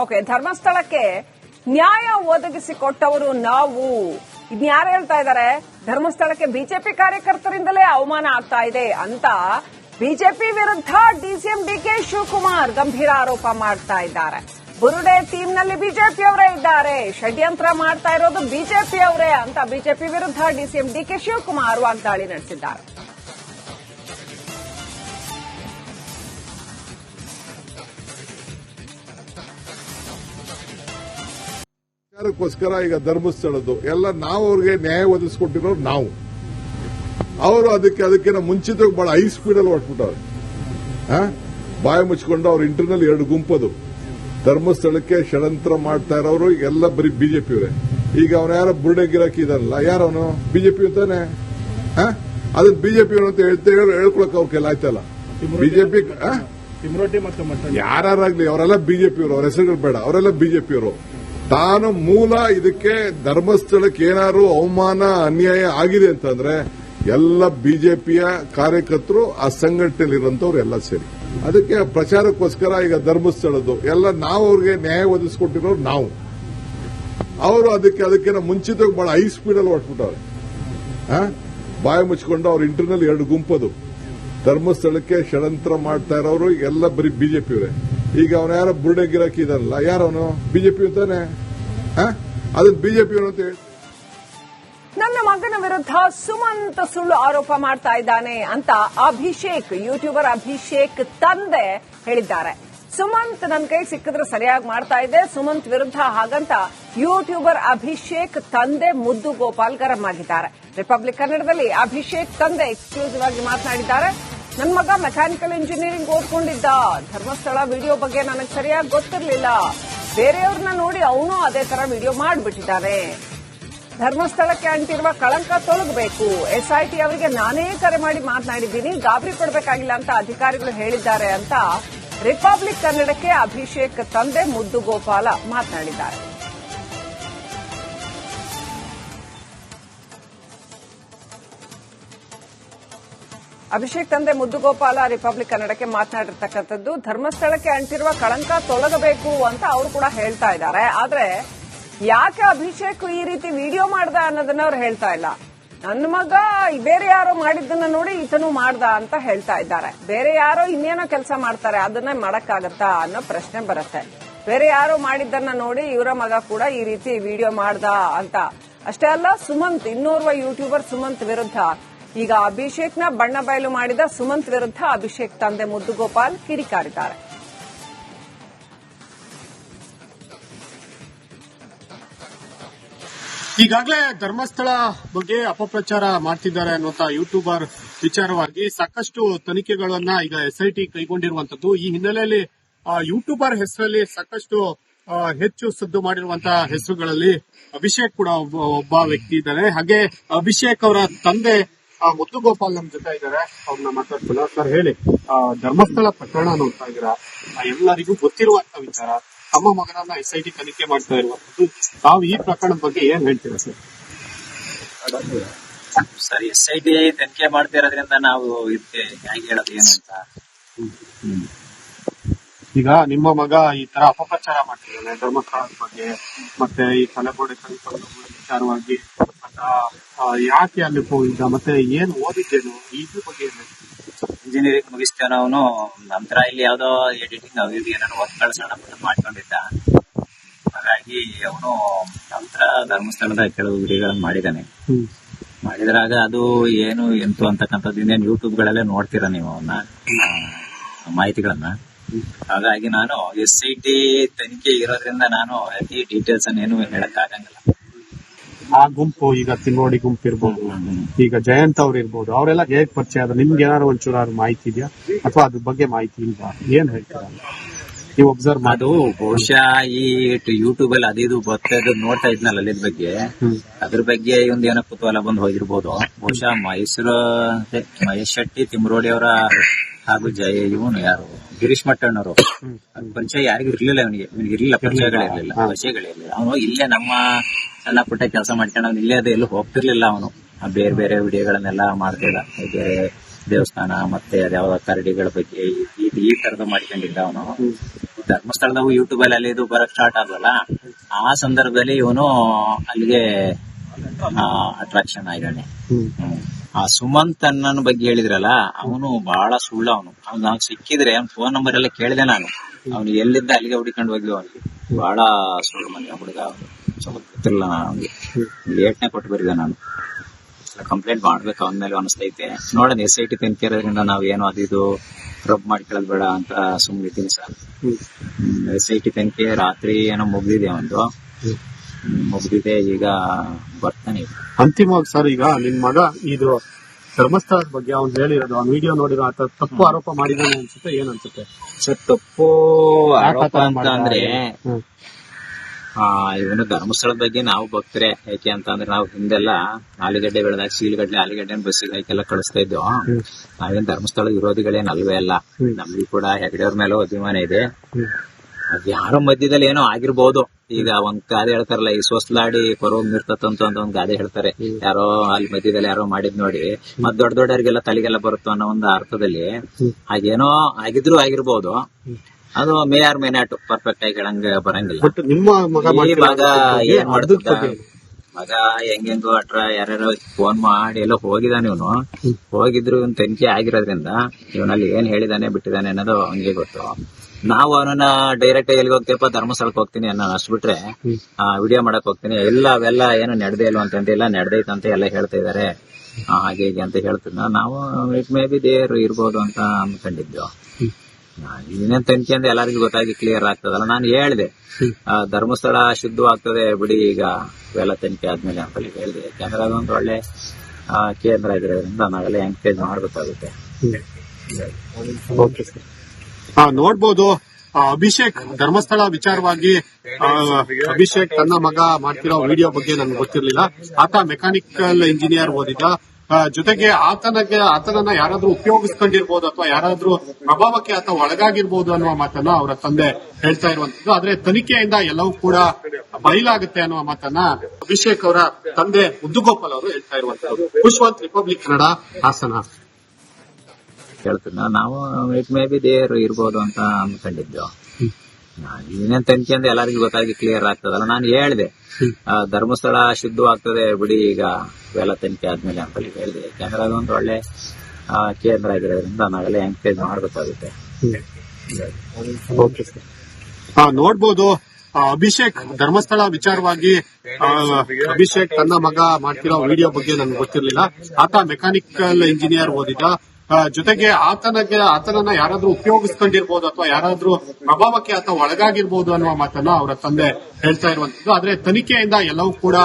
Okay, ಧರ್ಮಸ್ಥಳಕ್ಕೆ ನ್ಯಾಯ ಒದಗಿಸಿಕೊಟ್ಟವರು ನಾವು. ಇದ್ಯಾರು ಹೇಳ್ತಾ ಇದ್ದಾರೆ ಧರ್ಮಸ್ಥಳಕ್ಕೆ ಬಿಜೆಪಿ ಕಾರ್ಯಕರ್ತರಿಂದಲೇ ಅವಮಾನ ಆಗ್ತಾ ಇದೆ ಅಂತ ಬಿಜೆಪಿ ವಿರುದ್ಧ ಡಿಸಿಎಂ ಡಿಕೆ ಶಿವಕುಮಾರ್ ಗಂಭೀರ ಆರೋಪ ಮಾಡ್ತಾ ಇದ್ದಾರೆ. ಬುರುಡೆ ಟೀಮ್ನಲ್ಲಿ ಬಿಜೆಪಿಯವರೇ ಇದ್ದಾರೆ. ಷಡ್ಯಂತ್ರ ಮಾಡ್ತಾ ಇರೋದು ಬಿಜೆಪಿಯವರೇ ಅಂತ ಬಿಜೆಪಿ ವಿರುದ್ಧ ಡಿಸಿಎಂ ಡಿಕೆ ಶಿವಕುಮಾರ್ ವಾಗ್ದಾಳಿ ನಡೆಸಿದ್ದಾರೆ. ವಿಚಾರಕ್ಕೋಸ್ಕರ ಈಗ ಧರ್ಮಸ್ಥಳದ್ದು. ಎಲ್ಲ ನಾವು ಅವ್ರಿಗೆ ನ್ಯಾಯ ಒದಗಿಸ್ಕೊಟ್ಟಿರೋರು ನಾವು. ಅವರು ಅದಕ್ಕೆ ಅದಕ್ಕಿಂತ ಮುಂಚಿತ ಬಹಳ ಹೈ ಸ್ಪೀಡ್ ಅಲ್ಲಿ ಹೊಟ್ಬಿಟ್ಟವ್ರೆ? ಬಾಯಿ ಮುಚ್ಕೊಂಡು ಅವ್ರ ಇಂಟರ್ನಲ್ ಎರಡು ಗುಂಪದು. ಧರ್ಮಸ್ಥಳಕ್ಕೆ ಷಡಂತ್ರ ಮಾಡ್ತಾ ಇರೋರು ಎಲ್ಲ ಬರೀ ಬಿಜೆಪಿಯವರೇ. ಈಗ ಅವನ ಯಾರೋ ಬುರ್ಡೆ ಗಿರಾಕಿ ಇದಾರಲ್ಲ ಯಾರವನು ಬಿಜೆಪಿ ಅಂತಾನೆ? ಅದನ್ನ ಬಿಜೆಪಿ ಅಂತ ಹೇಳ್ತೇ ಹೇಳ್ಕೊಳಕ್ ಅವ್ರ ಕೈಲಿ ಆಯ್ತಲ್ಲ. ಬಿಜೆಪಿ ಯಾರಾಗ್ಲಿ ಅವರೆಲ್ಲ ಬಿಜೆಪಿಯವರು ಅವ್ರ ಹೆಸರುಗಳು ಬೇಡ. ಅವರೆಲ್ಲ ಬಿಜೆಪಿಯವರು. ತಾನು ಮೂಲ ಇದಕ್ಕೆ ಧರ್ಮಸ್ಥಳಕ್ಕೆ ಏನಾದ್ರು ಅವಮಾನ, ಅನ್ಯಾಯ ಆಗಿದೆ ಅಂತಂದ್ರೆ ಎಲ್ಲ ಬಿಜೆಪಿಯ ಕಾರ್ಯಕರ್ತರು ಆ ಸಂಘಟನೆಯಲ್ಲಿರುವಂತವ್ರು ಎಲ್ಲ ಸೇರಿ. ಅದಕ್ಕೆ ಪ್ರಚಾರಕ್ಕೋಸ್ಕರ ಈಗ ಧರ್ಮಸ್ಥಳದ್ದು. ಎಲ್ಲ ನಾವು ಅವ್ರಿಗೆ ನ್ಯಾಯ ಒದಗಿಸ್ಕೊಟ್ಟಿರೋರು ನಾವು. ಅವರು ಅದಕ್ಕೆ, ಅದಕ್ಕಿಂತ ಮುಂಚಿತವಾಗಿ ಬಹಳ ಹೈ ಸ್ಪೀಡ್ ಅಲ್ಲಿ ಹೊಟ್ಬಿಟ್ಟವ್ರೆ? ಬಾಯಿ ಮುಚ್ಕೊಂಡು ಅವ್ರ ಇಂಟರ್ನಲ್ ಎರಡು ಗುಂಪದು. ಧರ್ಮಸ್ಥಳಕ್ಕೆ ಷಡಂತ್ರ ಮಾಡ್ತಾ ಇರೋರು ಎಲ್ಲ ಬರೀ ಬಿಜೆಪಿಯವರೇ. ಈಗ ಅವನ ಯಾರೋ ಬುರ್ಡೆ ಗಿರಾಕಿ ಇದಾರಲ್ಲ, ಯಾರವನು? ಬಿಜೆಪಿ ಆ? ಅದನ್ನ ಬಿಜೆಪಿ ಅಂತ ಹೇಳಿ. ನನ್ನ ಮಗನ ವಿರುದ್ಧ ಸುಮಂತ್ ಸುಳ್ಳು ಆರೋಪ ಮಾಡ್ತಾ ಇದ್ದಾನೆ ಅಂತ ಅಭಿಷೇಕ್ ಯೂಟ್ಯೂಬರ್ ಅಭಿಷೇಕ್ ತಂದೆ ಹೇಳಿದ್ದಾರೆ. ಸುಮಂತ್ ನನ್ನ ಕೈ ಸಿಕ್ಕಿದ್ರೆ ಸರಿಯಾಗಿ ಮಾಡ್ತಾ ಇದ್ದೆ ಸುಮಂತ್ ವಿರುದ್ಧ ಹಾಗಂತ ಯೂಟ್ಯೂಬರ್ ಅಭಿಷೇಕ್ ತಂದೆ ಮುದ್ದು ಗೋಪಾಲ್ ಗರಂ ಆಗಿದ್ದಾರೆ. ರಿಪಬ್ಲಿಕ್ ಕನ್ನಡದಲ್ಲಿ ಅಭಿಷೇಕ್ ತಂದೆ ಎಕ್ಸ್ಕ್ಲೂಸಿವ್ ಆಗಿ ಮಾತನಾಡಿದ್ದಾರೆ. ನನ್ನ ಮಗ ಮೆಕ್ಯಾನಿಕಲ್ ಇಂಜಿನಿಯರಿಂಗ್ ಓದ್ಕೊಂಡಿದ್ದ. ಧರ್ಮಸ್ಥಳ ವಿಡಿಯೋ ಬಗ್ಗೆ ನನಗೆ ಸರಿಯಾಗಿ ಗೊತ್ತಿರಲಿಲ್ಲ. ಬೇರೆಯವ್ರನ್ನ ನೋಡಿ ಅವನು ಅದೇ ತರ ವಿಡಿಯೋ ಮಾಡಿಬಿಟ್ಟಿದ್ದಾನೆ. ಧರ್ಮಸ್ಥಳಕ್ಕೆ ಅಂಟಿರುವ ಕಳಂಕ ತೊಲಗಬೇಕು. ಎಸ್ಐಟಿ ಅವರಿಗೆ ನಾನೇ ಕರೆ ಮಾಡಿ ಮಾತನಾಡಿದ್ದೀನಿ. ಗಾಬರಿ ಪಡಬೇಕಾಗಿಲ್ಲ ಅಂತ ಅಧಿಕಾರಿಗಳು ಹೇಳಿದ್ದಾರೆ ಅಂತ ರಿಪಬ್ಲಿಕ್ ಕನ್ನಡಕ್ಕೆ ಅಭಿಷೇಕ್ ತಂದೆ ಮುದ್ದು ಗೋಪಾಲ ಮಾತನಾಡಿದ್ದಾರೆ. ಅಭಿಷೇಕ್ ತಂದೆ ಮುದ್ದುಗೋಪಾಲ ರಿಪಬ್ಲಿಕ್ ಕನ್ನಡಕ್ಕೆ ಮಾತನಾಡಿರ್ತಕ್ಕಂಥದ್ದು, ಧರ್ಮಸ್ಥಳಕ್ಕೆ ಅಂಟಿರುವ ಕಳಂಕ ತೊಲಗಬೇಕು ಅಂತ ಅವರು ಕೂಡ ಹೇಳ್ತಾ ಇದ್ದಾರೆ. ಆದ್ರೆ ಯಾಕೆ ಅಭಿಷೇಕ್ ಈ ರೀತಿ ವಿಡಿಯೋ ಮಾಡ್ದ ಅನ್ನೋದನ್ನ ಅವ್ರು ಹೇಳ್ತಾ ಇಲ್ಲ? ನನ್ನ ಮಗ ಬೇರೆ ಯಾರೋ ಮಾಡಿದ್ದನ್ನ ನೋಡಿ ಈತನು ಮಾಡ್ದ ಅಂತ ಹೇಳ್ತಾ ಇದ್ದಾರೆ. ಬೇರೆ ಯಾರೋ ಇನ್ನೇನೋ ಕೆಲಸ ಮಾಡ್ತಾರೆ, ಅದನ್ನ ಮಾಡಕ್ಕಾಗತ್ತಾ ಅನ್ನೋ ಪ್ರಶ್ನೆ ಬರುತ್ತೆ. ಬೇರೆ ಯಾರೋ ಮಾಡಿದ್ದನ್ನ ನೋಡಿ ಇವರ ಮಗ ಕೂಡ ಈ ರೀತಿ ವಿಡಿಯೋ ಮಾಡ್ದ ಅಂತ. ಅಷ್ಟೇ ಅಲ್ಲ, ಸುಮಂತ್, ಇನ್ನೋರ್ವ ಯೂಟ್ಯೂಬರ್ ಸುಮಂತ್ ವಿರುದ್ಧ ಈಗ ಅಭಿಷೇಕ್ನ ಬಣ್ಣ ಬಯಲು ಮಾಡಿದ ಸುಮಂತ್ ವಿರುದ್ಧ ಅಭಿಷೇಕ್ ತಂದೆ ಮುದ್ದುಗೋಪಾಲ್ ಕಿಡಿಕಾರಿದ್ದಾರೆ. ಈಗಾಗಲೇ ಧರ್ಮಸ್ಥಳ ಬಗ್ಗೆ ಅಪಪ್ರಚಾರ ಮಾಡ್ತಿದ್ದಾರೆ ಅನ್ನುವಂತ ಯೂಟ್ಯೂಬರ್ ವಿಚಾರವಾಗಿ ಸಾಕಷ್ಟು ತನಿಖೆಗಳನ್ನ ಈಗ ಎಸ್ಐಟಿ ಕೈಗೊಂಡಿರುವಂತದ್ದು. ಈ ಹಿನ್ನೆಲೆಯಲ್ಲಿ ಯೂಟ್ಯೂಬರ್ ಹೆಸರಲ್ಲಿ ಸಾಕಷ್ಟು ಹೆಚ್ಚು ಸದ್ದು ಮಾಡಿರುವಂತಹ ಹೆಸರುಗಳಲ್ಲಿ ಅಭಿಷೇಕ್ ಕೂಡ ಒಬ್ಬ ವ್ಯಕ್ತಿ ಇದ್ದಾರೆ ಹಾಗೆ ಅಭಿಷೇಕ್ ಅವರ ತಂದೆ ಆ, ಮುದ್ದುಗೋಪಾಲ್ ನಮ್ ಜೊತೆ ಇದ್ದಾರೆ ಅವ್ರನ್ನ ಮಾತಾಡ್ತಿಲ್ಲ ಸರ್ ಹೇಳಿ. ಆ, ಧರ್ಮಸ್ಥಳ ಪ್ರಕರಣ ನೋಡ್ತಾ ಇದ್ದೀರಾ? ಆ, ಎಲ್ಲರಿಗೂ ಗೊತ್ತಿರುವಂತ ವಿಚಾರ. ತಮ್ಮ ಮಗನನ್ನ ಎಸ್ ಐ ಟಿ ತನಿಖೆ ಮಾಡ್ತಾ ಇರುವಂತದ್ದು ತಾವು ಈ ಪ್ರಕರಣದ ಬಗ್ಗೆ ಏನ್ ಹೇಳ್ತೀರಾ sir? Sir S I T ತನಿಖೆ ಮಾಡ್ತಾ ಇರೋದ್ರಿಂದ ನಾವು ಇದಕ್ಕೆ ಹೇಗೆ ಹೇಳೋದು ಏನು ಅಂತ. ಈಗ ನಿಮ್ಮ ಮಗ ಈ ತರ ಅಪಪ್ರಚಾರ ಮಾಡ್ತಿದ್ದಾನೆ ಧರ್ಮಸ್ಥಳದ ಬಗ್ಗೆ ಮತ್ತೆ ಈ ತಲೆಗೋಡೆ ವಿಚಾರವಾಗಿ ಯಾಕೆ ಅಲ್ಲಿ ಹೋಗಿದ್ದ ಮತ್ತೆ ಏನು ಓದಿದ್ದೇನು? ಇದ್ರ ಬಗ್ಗೆ ಇಂಜಿನಿಯರಿಂಗ್ ಮುಗಿಸ್ತೇನೆ ಅವನು ನಂತರ ಇಲ್ಲಿ ಯಾವ್ದೋ ಎಡಿಟಿಂಗ್ ಅವು ಇವು ಏನಾದ್ರು ಒತ್ತಡ ಸಣ್ಣ ಪುಟ್ಟ ಮಾಡ್ಕೊಂಡಿದ್ದ. ಹಾಗಾಗಿ ಅವನು ನಂತರ ಧರ್ಮಸ್ಥಳದ ಕೆಲವು ವಿಡಿಯೋಗಳನ್ನ ಮಾಡಿದಾನೆ. ಮಾಡಿದ್ರಾಗ ಅದು ಏನು ಎಂತು ಅಂತಕ್ಕಂಥದ್ದು ಇನ್ನೇನು ಯೂಟ್ಯೂಬ್ ಗಳಲ್ಲೇ ನೋಡ್ತೀರಾ ನೀವು ಅವನ್ನ ಮಾಹಿತಿಗಳನ್ನ. ಹಾಗಾಗಿ ನಾನು ಎಸ್ ಐ ಟಿ ತನಿಖೆ ಇರೋದ್ರಿಂದ ನಾನು ಅತಿ ಡೀಟೇಲ್ಸ್ ಅನ್ನ ಏನು ಹೇಳಕ್ ಆಗಂಗಿಲ್ಲ ಆ ಗುಂಪು ಈಗ ತಿನ್ನೋಡಿ ಗುಂಪು ಇರ್ಬೋದು. ಈಗ ಜಯಂತ್ ಅವ್ರು ಇರ್ಬೋದು. ಅವರೆಲ್ಲ ಹೇಗ್ ಪರಿಚಯ ಆದ್ರೆ ನಿಮ್ಗೆ ಏನಾದ್ರು ಒಂಚೂರು ಮಾಹಿತಿ ಇದೆಯಾ? ಅಥವಾ ಅದ್ರ ಬಗ್ಗೆ ಮಾಹಿತಿ ಇಲ್ವಾ? ಏನ್ ಹೇಳ್ತಾರೆ? ನೀವು ಅಬ್ಸರ್ವ್ ಅದು ಬಹುಶಃ ಈ ಯೂಟ್ಯೂಬ್ ಅಲ್ಲಿ ಅದೇ ಇದು ಬರ್ತಾ ಇದ್ದು ನೋಡ್ತಾ ಇದ್ನಲ್ಲ ಅಲ್ಲಿದ್ ಬಗ್ಗೆ. ಅದ್ರ ಬಗ್ಗೆ ಒಂದ್ ಏನೋ ಕುತೂಹಲ ಬಂದು ಹೋಗಿರ್ಬೋದು. ಬಹುಶಃ ಮೈಸೂರು ಮಹೇಶ್ ಶೆಟ್ಟಿ ತಿಮ್ರೋಡಿ ಅವರ ಹಾಗೂ ಜಯ ಇವನು ಯಾರು? ಗಿರೀಶ್ ಮಟ್ಟಣ್ಣವರು. ಪರಿಚಯ ಯಾರಿಗೂ ಇರ್ಲಿಲ್ಲ ಅವನಿಗೆ ಇವನಿಗೆ ಇರ್ಲಿಲ್ಲ. ಪರಿಚಯಗಳಿರ್ಲಿಲ್ಲ. ಪರಿಚಯಗಳಿರ್ಲಿಲ್ಲ ಅವನು ಇಲ್ಲೇ ನಮ್ಮ ಸಣ್ಣ ಪುಟ್ಟ ಕೆಲಸ ಮಾಡ್ಕೊಂಡು ಅವ್ನು ಇಲ್ಲೇ ಅದೇ ಎಲ್ಲೂ ಹೋಗ್ತಿರ್ಲಿಲ್ಲ ಅವನು. ಬೇರೆ ಬೇರೆ ವಿಡಿಯೋಗಳನ್ನೆಲ್ಲ ಮಾಡ್ತಿದ್ದ. ಬೇರೆ ದೇವಸ್ಥಾನ ಮತ್ತೆ ಅದ್ಯಾವ ಕರಡಿಗಳ ಬಗ್ಗೆ ಈ- ತರದ ಮಾಡ್ಕೊಂಡಿದ್ದ ಅವನು. ಧರ್ಮಸ್ಥಳದಾಗ ಯೂಟ್ಯೂಬ್ ಅಲ್ಲಿ ಇದು ಬರಕ್ ಸ್ಟಾರ್ಟ್ ಆದ್ವಲ್ಲ? ಆ ಸಂದರ್ಭದಲ್ಲಿ ಇವನು ಅಲ್ಲಿಗೆ ಅಟ್ರಾಕ್ಷನ್ ಆಗಿದ್ದಾನೆ. ಆ ಸುಮಂತ್ ಅಣ್ಣನ ಬಗ್ಗೆ ಹೇಳಿದ್ರಲ್ಲ, ಅವನು ಬಹಳ ಸುಳ್ಳು ಅವನು. ಅವ್ನು ನಾವು ಸಿಕ್ಕಿದ್ರೆ ಅವ್ನ ಫೋನ್ ನಂಬರ್ ಎಲ್ಲ ಕೇಳಿದೆ ನಾನು. ಅವ್ನು ಎಲ್ಲಿದ್ದ ಅಲ್ಲಿಗೆ ಹುಡ್ಕೊಂಡು ಹೋಗಿದ್ವಿ ಅವನಿಗೆ. ಬಹಳ ಸುಳ್ಳು ಮನೆ ಹುಡುಗ ಅವನು. ಗೊತ್ತಿಲ್ಲ. ಲೇಟ್ನೆ ಕೊಟ್ಟು ಬರಿದೆ ನಾನು. ಕಂಪ್ಲೇಂಟ್ ಮಾಡ್ಬೇಕು ಅಂದ್ಮೇಲೆ ಮೇಲೆ ಅನಿಸ್ತೈತೆ ನೋಡೋಣ ಎಸ್ ಐ ಟಿ ತನಿಖೆ ಅದರಿಂದ ನಾವೇನು ಅದು ಅದಿದು ರಬ್ ಮಾಡ್ಕೊಳ್ಳೋದು ಬೇಡ ಅಂತ ಸುಮ್ಮನಿದ್ದೀನಿ ಸರ್. ಎಸ್ ಐ ಟಿ ತನಿಖೆ ರಾತ್ರಿ ಏನೋ ಮುಗ್ದಿದೆ ಒಂದು. ಮುಗ್ದಿದೆ ಈಗ ಬರ್ತಾನೆ ಅಂತಿಮವಾಗಿ ಸರ್ ಈಗ ನಿಮ್ ಮಗ ಇದು ಧರ್ಮಸ್ಥಳದ ಬಗ್ಗೆ ಅವ್ನು ಹೇಳಿರೋದು ಅವ್ನ ವಿಡಿಯೋ ನೋಡಿರೋ ಆತ ತಪ್ಪು ಆರೋಪ ಮಾಡಿದಾನೆ ಅನ್ಸುತ್ತೆ ಏನ್ ಅನ್ಸುತ್ತೆ ಸರ್ ತಪ್ಪು ಆರೋಪ ಅಂತ ಅಂದ್ರೆ. ಆ, ಇವನು ಧರ್ಮಸ್ಥಳದ ಬಗ್ಗೆ ನಾವು ಭಕ್ತರೆ ಯಾಕೆ ಅಂತ ಅಂದ್ರೆ ನಾವು ಹಿಂದೆಲ್ಲ ಆಲೂಗಡ್ಡೆ ಬೆಳೆದಾಗ ಸೀಲ್ಗಡ್ಡೆ ಆಲೂಗಡ್ಡೆ ಬಸ್ಸಿಗೆ ಹಾಕೆಲ್ಲ ಕಳಿಸ್ತಾ ಇದ್ವು ನಾವೇನ್ ಧರ್ಮಸ್ಥಳ ವಿರೋಧಿಗಳೇನ್ ಅಲ್ವೇ ಅಲ್ಲ. ನಮ್ಗೂ ಕೂಡ ಹೆಗಡೆಯವ್ರ ಮೇಲೆ ಅಭಿಮಾನ ಇದೆ. ಅದ್ ಯಾರೋ ಮಧ್ಯದಲ್ಲಿ ಏನೋ ಆಗಿರ್ಬೋದು. ಈಗ ಒಂದ್ ಗಾದೆ ಹೇಳ್ತಾರಲ್ಲ, ಈ ಸೋಸ್ಲಾಡಿ ಕೊರೋಗ್ ನಿರ್ತತಂತ ಅಂತ ಒಂದ್ ಗಾದೆ ಹೇಳ್ತಾರೆ. ಯಾರೋ ಅಲ್ಲಿ ಮಧ್ಯದಲ್ಲಿ ಯಾರೋ ಮಾಡಿದ್ ನೋಡಿ. ಮತ್ ದೊಡ್ಡ ದೊಡ್ಡವರಿಗೆಲ್ಲ ತಲೆಗೆಲ್ಲ ಬರುತ್ತೋ ಅನ್ನೋ ಒಂದು ಅರ್ಥದಲ್ಲಿ ಹಾಗೇನೋ ಆಗಿದ್ರು ಆಗಿರ್ಬೋದು. ಅದು may or may not perfect ಆಗಿ ಹೇಳಂಗ ಬರಂಗಿಲ್ಲ. ಬಟ್ ನಿಮ್ಮ ಮಗ ಈ ಮಗ ಏನ್ ಮಾಡ್ತಿದ್ದ? ಮಗ ಹೆಂಗೆಂಗೋ ಅಟ್ರ ಯಾರ್ಯಾರೋ ಫೋನ್ ಮಾಡಿ ಎಲ್ಲ ಹೋಗಿದಾನೆ ಇವನು. ಹೋಗಿದ್ರು ಇವನ್ ತನಿಖೆ ಆಗಿರೋದ್ರಿಂದ ಇವನಲ್ಲಿ ಏನ್ ಹೇಳಿದಾನೆ ಬಿಟ್ಟಿದಾನೆ ಅನ್ನೋದು ಅವನಿಗೆ ಗೊತ್ತು. ನಾವು ಅವನನ್ನ ಡೈರೆಕ್ಟ್ ಎಲ್ಲಿಗೆ ಹೋಗ್ತೀವಪ್ಪ? ಧರ್ಮಸ್ಥಳಕ್ಕೆ ಹೋಗ್ತೀನಿ ಅನ್ನೋ ಅಷ್ಟು ಬಿಟ್ರೆ ವಿಡಿಯೋ ಮಾಡಕ್ ಹೋಗ್ತೀನಿ. ಎಲ್ಲ ಅವೆಲ್ಲ ಏನು ನಡೆದೇ ಇಲ್ವ ಅಂತ ಇಲ್ಲ ನಡೆದೈತಂತ ಎಲ್ಲ ಹೇಳ್ತಾ ಇದಾರೆ. ಆ, ಹಾಗೆ ಹೀಗೆ ಅಂತ ಹೇಳ್ತಿದ್ದ ನಾವು ಇಟ್ ಮೇ ಬಿ ದೇವ್ರು ಇರ್ಬೋದು ಅಂತ ಅನ್ಕೊಂಡಿದ್ವಿ. ಇನ್ನೇನ್ ತನಿಖೆ ಅಂದ್ರೆ ಎಲ್ಲರಿಗೂ ಗೊತ್ತಾಗಿ ಕ್ಲಿಯರ್ ಆಗ್ತದಲ್ಲ. ನಾನು ಹೇಳಿದೆ. ಧರ್ಮಸ್ಥಳ ಶುದ್ಧವಾಗ್ತದೆ ಬಿಡಿ ಈಗ ಇವೆಲ್ಲ ತನಿಖೆ ಆದ್ಮೇಲೆ ಅಂತ ಹೇಳಿದೆ. ಯಾಕಂದ್ರೆ ಅದೊಂದು ಒಳ್ಳೆ ಕೇಂದ್ರ ಇದ್ರಿಂದ ನಾವೆಲ್ಲ ಎಂಕರೇಜ್ ಮಾಡ್ಬೇಕಾಗುತ್ತೆ. ನೋಡ್ಬೋದು. ಅಭಿಷೇಕ್ ಧರ್ಮಸ್ಥಳ ವಿಚಾರವಾಗಿ ಅಭಿಷೇಕ್ ತನ್ನ ಮಗ ಮಾಡ್ತಿರೋ ವಿಡಿಯೋ ಬಗ್ಗೆ ನನ್ಗೆ ಗೊತ್ತಿರ್ಲಿಲ್ಲ. ಆತ ಮೆಕ್ಯಾನಿಕಲ್ ಇಂಜಿನಿಯರ್ ಓದಿದ ಆ, ಜೊತೆಗೆ ಆತನಿಗೆ ಆತನನ್ನ ಯಾರಾದ್ರೂ ಉಪಯೋಗಿಸ್ಕೊಂಡಿರ್ಬೋದು ಅಥವಾ ಯಾರಾದ್ರೂ ಪ್ರಭಾವಕ್ಕೆ ಆತ ಒಳಗಾಗಿರ್ಬೋದು ಅನ್ನುವ ಮಾತನ್ನ ಅವರ ತಂದೆ ಹೇಳ್ತಾ ಇರುವಂತದ್ದು ಆದ್ರೆ ತನಿಖೆಯಿಂದ ಎಲ್ಲವೂ ಕೂಡ ಬಯಲಾಗುತ್ತೆ ಅನ್ನುವ ಮಾತನ್ನ ಅಭಿಷೇಕ್ ಅವರ ತಂದೆ ಮುದ್ದುಗೋಪಾಲ್ ಅವರು ಹೇಳ್ತಾ ಇರುವಂತದ್ದು ಖುಷ್ವಂತ್ ರಿಪಬ್ಲಿಕ್ ಕನ್ನಡ ಹಾಸನ. ಕೇಳ್ತೀನಿ. ನಾವು ಇಟ್ ಮೇ ಬಿ ದೇವರು ಇರ್ಬೋದು ಅಂತ ಅನ್ಕೊಂಡಿದ್ವಿ ಇನ್ನೇನ್ ತನಿಖೆ ಅಂದ್ರೆ ಎಲ್ಲರಿಗೂ ಗೊತ್ತಾಗಿ ಕ್ಲಿಯರ್ ಆಗ್ತದಲ್ಲ. ನಾನು ಹೇಳಿದೆ. ಧರ್ಮಸ್ಥಳ ಶುದ್ಧವಾಗ್ತದೆ ಬಿಡಿ, ಈಗ ಇವೆಲ್ಲ ತನಿಖೆ ಆದ್ಮೇಲೆ ಅಂತ ಹೇಳಿದೆ. ಯಾಕಂದ್ರೆ ಅದೊಂದು ಒಳ್ಳೆ ಕೇಂದ್ರ ಆಗಿರೋದ್ರಿಂದ ನಾವೆಲ್ಲ ಎಂಕರೇಜ್ ಮಾಡ್ಬೇಕಾಗುತ್ತೆ. ನೋಡ್ಬೋದು. ಅಭಿಷೇಕ್ ಧರ್ಮಸ್ಥಳ ವಿಚಾರವಾಗಿ ಅಭಿಷೇಕ್ ತನ್ನ ಮಗ ಮಾಡ್ತಿರೋ ವಿಡಿಯೋ ಬಗ್ಗೆ ನನ್ಗೆ ಗೊತ್ತಿರ್ಲಿಲ್ಲ. ಆತ ಮೆಕ್ಯಾನಿಕಲ್ ಇಂಜಿನಿಯರ್ ಓದಿದ ಜೊತೆಗೆ ಆತನಗೆ, ಆತನನ್ನ ಯಾರಾದ್ರೂ ಉಪಯೋಗಿಸ್ಕೊಂಡಿರ್ಬೋದು ಅಥವಾ ಯಾರಾದ್ರೂ ಪ್ರಭಾವಕ್ಕೆ ಆತ ಒಳಗಾಗಿರ್ಬೋದು ಅನ್ನುವ ಮಾತನ್ನ ಅವರ ತಂದೆ ಹೇಳ್ತಾ ಇರುವಂತದ್ದು ಆದ್ರೆ ತನಿಖೆಯಿಂದ ಎಲ್ಲವೂ ಕೂಡ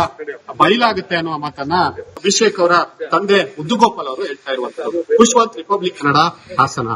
ಬಯಲಾಗುತ್ತೆ ಅನ್ನುವ ಮಾತನ್ನ ಅಭಿಷೇಕ್ ಅವರ ತಂದೆ ಮುದ್ದುಗೋಪಾಲ್ ಅವರು ಹೇಳ್ತಾ ಇರುವಂತದ್ದು ಖುಷ್ವಂತ್ ರಿಪಬ್ಲಿಕ್ ಕನ್ನಡ ಹಾಸನ.